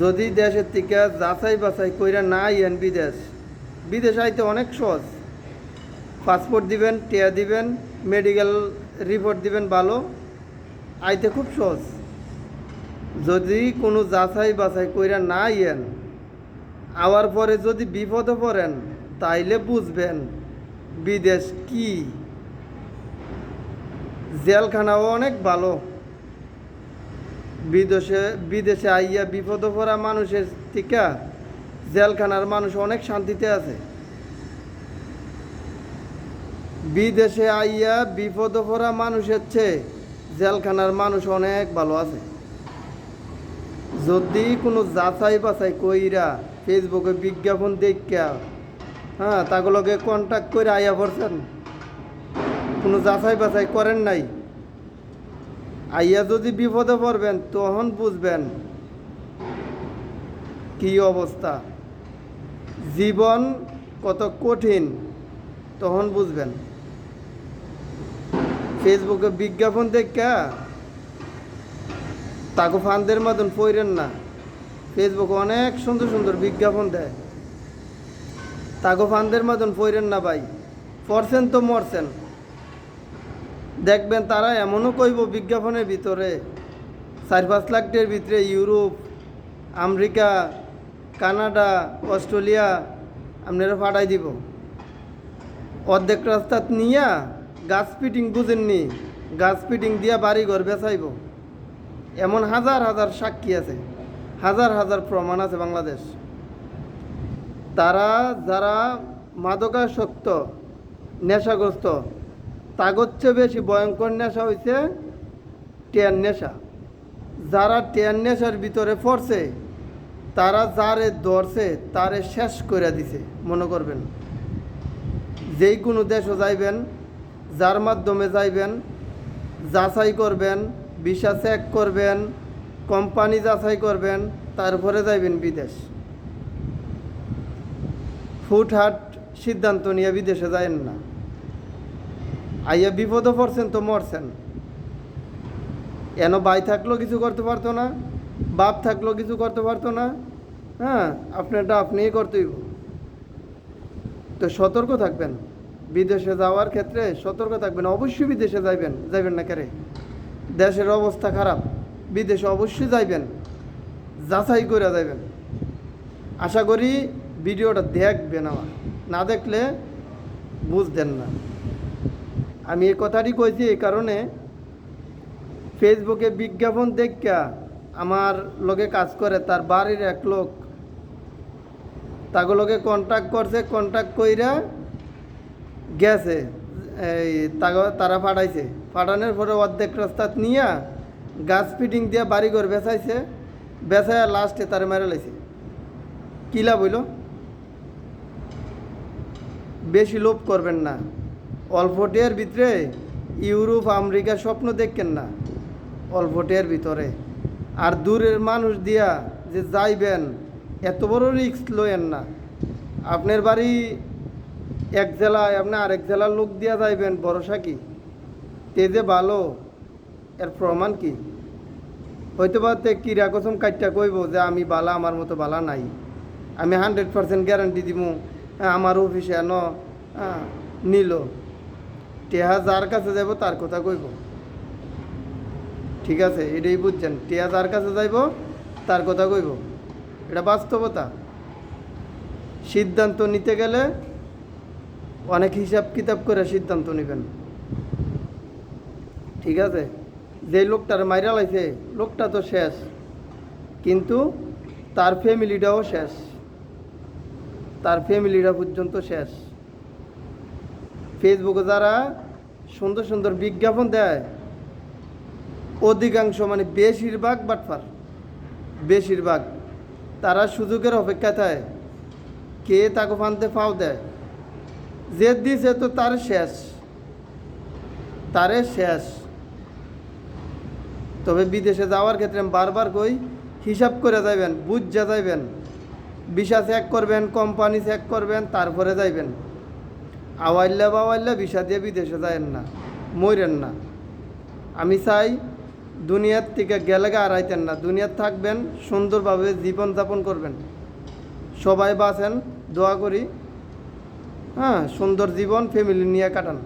যদি দেশের থেকে যাচাই বাছাই কইরা না আইয়েন বিদেশ বিদেশ আইতে অনেক সহজ। পাসপোর্ট দিবেন, টিয়া দিবেন, মেডিকেল রিপোর্ট দিবেন ভালো, আইতে খুব সহজ। যদি কোনো যাচাই বাছাই কইরা না আইয়েন আওয়ার পরে যদি বিপদে পড়েন, তাইলে বুঝবেন বিদেশ কি। জেলখানাও অনেক ভালো। বিদেশে বিদেশে আইয়া বিপদে পড়া মানুষের থেকে জেলখানার মানুষ অনেক শান্তিতে আছে। বিদেশে আইয়া বিপদে পড়া মানুষের চেয়ে জেলখানার মানুষ অনেক ভালো আছে। যদি কোনো যাচাই বাছাই কইরা ফেসবুকে বিজ্ঞাপন দেখা হ্যাঁ তাগুলোকে কন্ট্যাক্ট করে আইয়া পড়ছেন। কোনো যাচাই বাছাই করেন নাই। আইয়া যদি বিপদে পড়বেন, তখন বুঝবেন কি অবস্থা। জীবন কত কঠিন, তখন বুঝবেন। ফেসবুকে বিজ্ঞাপন দেখা তাকে ফান্দের মতন পইরেন না। ফেসবুকে অনেক সুন্দর সুন্দর বিজ্ঞাপন দেয়। তাকে ফান্দের মতন পইরেন না ভাই। পড়ছেন তো মরছেন। দেখবেন তারা এমনও কইব বিজ্ঞাপনের ভিতরে, চার পাঁচ লাখের ভিতরে ইউরোপ, আমেরিকা, কানাডা, অস্ট্রেলিয়া, আপনারা ফাটাই দিব। অর্ধেক রাস্তাত নিয়া গাছ ফিটিং বুঝেননি, গাছ ফিটিং দিয়া বাড়ি ঘর বেচাইব। এমন হাজার হাজার সাক্ষী আছে, হাজার হাজার প্রমাণ আছে বাংলাদেশ। তারা যারা মাদকাসক্ত, নেশাগ্রস্ত তাগচ্ছে বেশি, ভয়ঙ্কর নেশা হয়েছে টেয়ার নেশা। যারা টেয়ার নেশার ভিতরে পড়ছে, তারা যারে ধরছে, তারে শেষ করে দিছে, মনে করবেন। যেই কোনো দেশও যাইবেন, যার মাধ্যমে যাইবেন, যাচাই করবেন, ভিসা চেক করবেন কোম্পানি যাচাই করবেন, তারপরে যাইবেন বিদেশ। ফুটহাট সিদ্ধান্ত নিয়ে বিদেশে যায়েন না। আইয়া বিপদে পড়ছেন তো মরছেন। এন ভাই থাকলেও কিছু করতে পারতো না, বাপ থাকলেও কিছু করতে পারতো না হ্যাঁ আপনারটা আপনিই করতেই তো সতর্ক থাকবেন। বিদেশে যাওয়ার ক্ষেত্রে সতর্ক থাকবেন, অবশ্যই বিদেশে যাইবেন যাইবেন না কেরে দেশের অবস্থা খারাপ, বিদেশে অবশ্যই যাইবেন, যাচাই করে যাইবেন। আশা করি ভিডিওটা দেখবেন আমার, না দেখলে বুঝতেন না। আমি এই কথাটি কইছি এই কারণে ফেসবুকে বিজ্ঞাপন দেখা আমার লোকে কাজ করে, তার বাড়ির এক লোক তাগুলোকে কন্ট্যাক্ট করছে কন্ট্যাক্ট কইরা গেছে, এই তাগো, তারা ফাটাইছে ফাটানোর পরে অর্ধেক রাস্তা নিয়া গাছ ফিটিং দিয়ে বাড়িঘর বেচাইছে বেচায় লাস্টে তারে মেরে লাইছে। কী লাভ হইল? বেশি লোভ করবেন না। অল্প টিয়ার ভিতরে ইউরোপ আমেরিকা স্বপ্ন দেখেন না। অল্প টিয়ার ভিতরে। আর দূরের মানুষ দিয়া যে যাইবেন, এত বড় রিস্ক লয়েন না। আপনার বাড়ি এক জেলায় আপনি আরেক জেলার লোক দিয়া যাইবেন, ভরসা কি? তে যে ভালো, এর প্রমাণ কি? হয়তো বা তে কিরা কসম কাটটা কইব যে আমি বালা, আমার মতো বালা নাই। আমি হান্ড্রেড পার্সেন্ট গ্যারান্টি দিব আমার অফিসে ন নিল। টেহা যার কাছে যাব তার কথা কইব। ঠিক আছে, এটাই বুঝছেন। টেহা যার কাছে যাইব, তার কথা কইব। এটা বাস্তবতা। সিদ্ধান্ত নিতে গেলে অনেক হিসাব কিতাব করে সিদ্ধান্ত নেবেন। ঠিক আছে? যে লোকটার মাইরা লাইছে, লোকটা তো শেষ। কিন্তু তার ফ্যামিলিটাও শেষ। তার ফ্যামিলিটা পর্যন্ত শেষ। ফেসবুকে যারা সুন্দর সুন্দর বিজ্ঞাপন দেয়, অধিকাংশ মানে বেশিরভাগ বাটফার বেশিরভাগ। তারা সুযোগের অপেক্ষায় থাকে। কে তাকে ফানতে ফাও দেয়? যে দিছে তো তার শেষ। তারে শেষ। তবে বিদেশে যাওয়ার ক্ষেত্রে বারবার কই, হিসাব করে যাইবেন, বুঝা যাইবেন। ভিসা চেক করবেন কোম্পানি চেক করবেন, তারপরে যাইবেন। আওয়াইল্লা বাওয়াইল্লা ভিসা দিয়ে বিদেশে যায়েন না মরেন না। আমি চাই দুনিয়ার থেকে গেলে আড়াইতেন না। দুনিয়ার থাকবেন, সুন্দরভাবে জীবনযাপন করবেন। সবাই বাঁচেন, দোয়া করি। হ্যাঁ সুন্দর জীবন ফ্যামিলি নিয়ে কাটান।